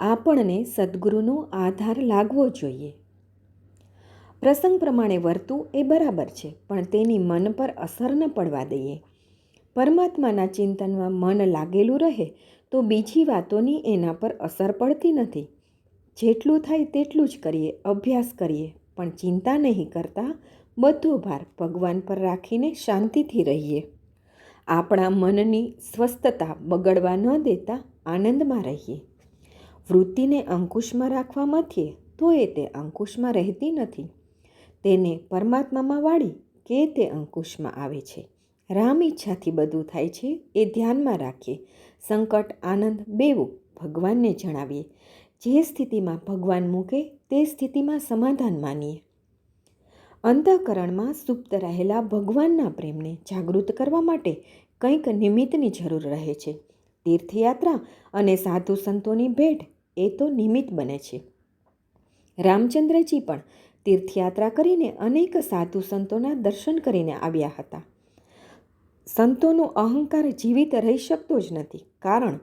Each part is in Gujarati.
આપણને સદગુરુનો આધાર લાગવો જોઈએ. પ્રસંગ પ્રમાણે વર્તું એ બરાબર છે, પણ તેની મન પર અસર ન પડવા દઈએ. પરમાત્માના ચિંતનમાં મન લાગેલું રહે, તો બીજી વાતોની એના પર અસર પડતી નથી. જેટલું થાય તેટલું જ કરીએ, અભ્યાસ કરીએ, પણ ચિંતા નહીં કરતા, બધો ભાર ભગવાન પર રાખીને શાંતિથી રહીએ. આપણા મનની સ્વસ્થતા બગડવા ન દેતા આનંદમાં રહીએ. વૃત્તિને અંકુશમાં રાખવા મથીએ તો એ તે અંકુશમાં રહેતી નથી. તેને પરમાત્મામાં વાળી કે તે અંકુશમાં આવે છે. રામ ઈચ્છાથી બધું થાય છે એ ધ્યાનમાં રાખીએ સંકટ, આનંદ બેવું ભગવાનને જણાવીએ. જે સ્થિતિમાં ભગવાન મૂકે તે સ્થિતિમાં સમાધાન માનીએ. અંતઃકરણમાં સુપ્ત રહેલા ભગવાનના પ્રેમને જાગૃત કરવા માટે કંઈક નિમિત્તની જરૂર રહે છે. તીર્થયાત્રા અને સાધુ સંતોની ભેટ એ તો નિમિત્ત બને છે. રામચંદ્રજી પણ તીર્થયાત્રા કરીને અનેક સાધુ સંતોના દર્શન કરીને આવ્યા હતા. સંતોનો અહંકાર જીવિત રહી શકતો જ નથી, કારણ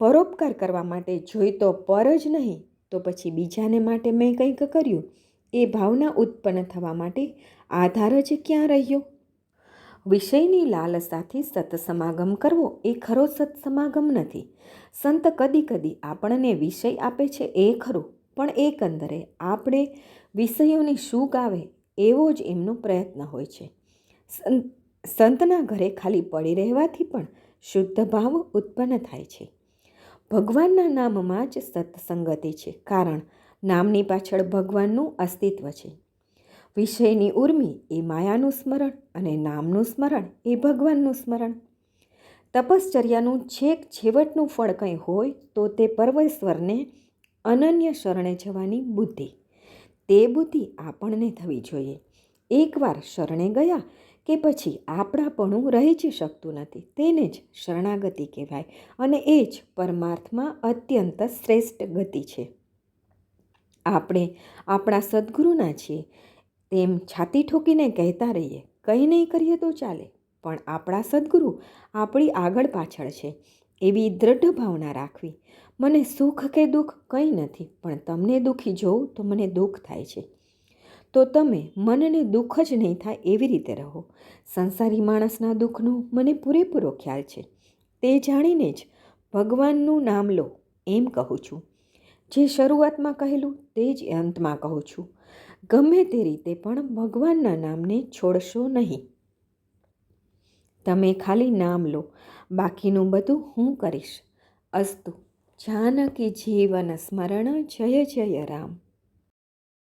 પરોપકાર કરવા માટે જોઈ તો પર જ નહીં, તો પછી બીજાને માટે મેં કંઈક કર્યું? એ ભાવના ઉત્પન્ન થવા માટે આધાર જ ક્યાં રહ્યો? વિષયની લાલસાથી સત્સમાગમ કરવો એ ખરો સત્સમાગમ નથી. સંત કદી કદી આપણને વિષય આપે છે એ ખરું, પણ એકંદરે આપણે વિષયોની શું આવે એવો જ એમનો પ્રયત્ન હોય છે. સંતના ઘરે ખાલી પડી રહેવાથી પણ શુદ્ધ ભાવ ઉત્પન્ન થાય છે. ભગવાનના નામમાં જ સત્સંગતિ છે, કારણ નામની પાછળ ભગવાનનું અસ્તિત્વ છે. વિષયની ઉર્મિ એ માયાનું સ્મરણ અને નામનું સ્મરણ એ ભગવાનનું સ્મરણ. તપશ્ચર્યાનું છેક છેવટનું ફળ કંઈ હોય તો તે પરમેશ્વરને અનન્ય શરણે જવાની બુદ્ધિ. તે બુદ્ધિ આપણને થવી જોઈએ. એકવાર શરણે ગયા કે પછી આપણાપણું રહી જ શકતું નથી, તેને જ શરણાગતિ કહેવાય અને એ જ પરમાર્થમાં અત્યંત શ્રેષ્ઠ ગતિ છે. આપણે આપણા સદગુરુના છીએ તેમ છાતી ઠોકીને કહેતા રહીએ, કંઈ નહીં કરીએ તો ચાલે, પણ આપણા સદગુરુ આપણી આગળ પાછળ છે, એવી દ્રઢ ભાવના રાખવી. મને સુખ કે દુઃખ કંઈ નથી, પણ તમને દુઃખી જોઉં તો મને દુઃખ થાય છે. તો તમે મનને દુઃખ જ નહીં થાય એવી રીતે રહો. સંસારી માણસના દુઃખનો મને પૂરેપૂરો ખ્યાલ છે. તે જાણીને જ ભગવાનનું નામ લો, એમ કહું છું. જે શરૂઆતમાં કહેલું તે જ અંતમાં કહું છું. ગમે તે રીતે પણ ભગવાનના નામને છોડશો નહીં. તમે ખાલી નામ લો, બાકીનું બધું હું કરીશ. અસ્તુ, જાનકી જીવન સ્મરણ, જય જય રામ.